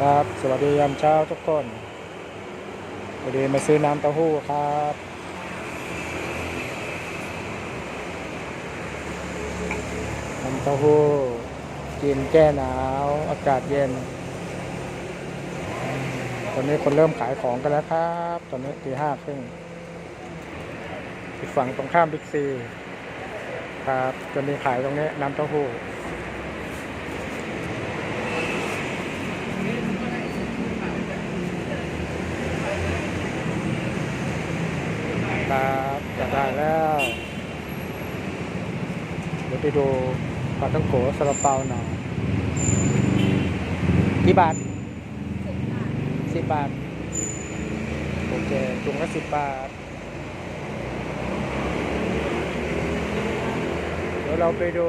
ครับสวัสดียามเช้าทุกคนพอดีมาซื้อน้ำเต้าหู้ครับ น้ำเต้าหู้กินแก้หนาวอากาศเย็น ตอนนี้คนเริ่มขายของกันแล้วครับ ตอนนี้ตีห้าครึ่งอีกฝั่งตรงข้ามบิ๊กซี ครับจะมีขายตรงนี้น้ำเต้าหู้ ครับจะได้แล้วเดี๋ยวไปดูปลาต้องโกะซาลาเปาหน่อยกี่บาทสิบบาทโอเคถุงละสิบบาท เดี๋ยวเราไปดู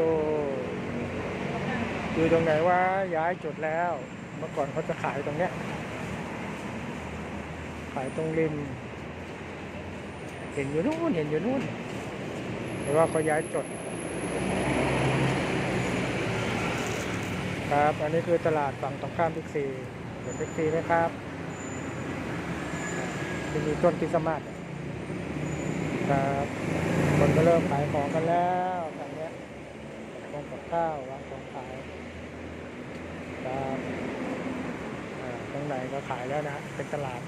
ดูตรงไหนว่าย้ายจุดแล้ว เมื่อก่อนเขาจะขายตรงเนี้ย ขายตรงริม เห็นอยู่นู่นเห็นอยู่นู่นแต่ว่าเขาย้ายจด ครับ อันนี้คือตลาดฝั่งตรงข้ามบิ๊กซีเห็นบิ๊กซีไหมครับจะมีต้นคริสต์มาสครับคนก็เริ่มขายของกันแล้วทางเนี้ยวางกับข้าววางของขายครับตรงไหนก็ขายแล้วนะ เป็นตลาด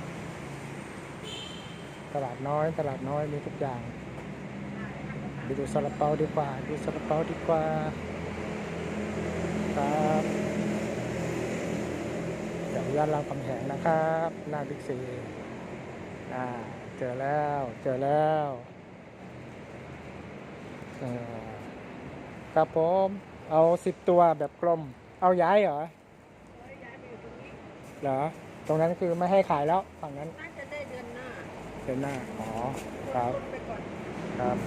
ตลาดน้อยตลาดน้อยมีทุกอย่างไปดูซาลาเปาดีกว่าดูซาลาเปาดีกว่าครับเดี๋ยวย่านรามคำแหงนะครับหน้าบิ๊กซีอ่าเจอแล้วเจอแล้วเออครับผมเอาสิบตัวแบบกลม เอาย้ายเหรอเหรอ ตรงนั้นคือไม่ให้ขายแล้วฝั่งนั้นน่าจะ เดินหน้า อ๋อ ครับ ครับ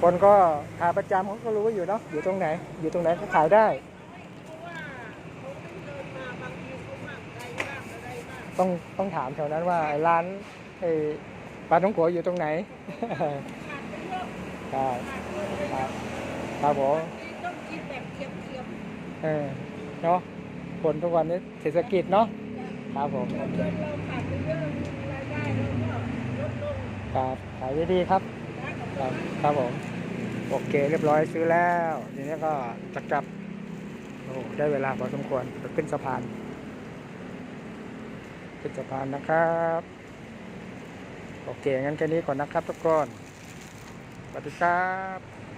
คนก็ขาประจำเขาก็รู้อยู่เนาะ อยู่ตรงไหน อยู่ตรงไหนก็ขายได้เขาขามากไกลบ้ต้องต้องถามแถวนั้นว่าร้านไอ้ปลาท้องโกะอยู่ตรงไหนครับครับครับผมต้องกินแบบเทียมเออเนาะคนทุกวันนี้เศรษฐกิจเนาะครับผม ครับขายดีๆครับครับครับผมโอเคเรียบร้อยซื้อแล้วทีนี้ก็จะกลับโอ้ได้เวลาพอสมควรขึ้นสะพาน ขึ้นสะพานนะครับ โอเคงั้นแค่นี้ก่อนนะครับทุกคนสวัสดีครับ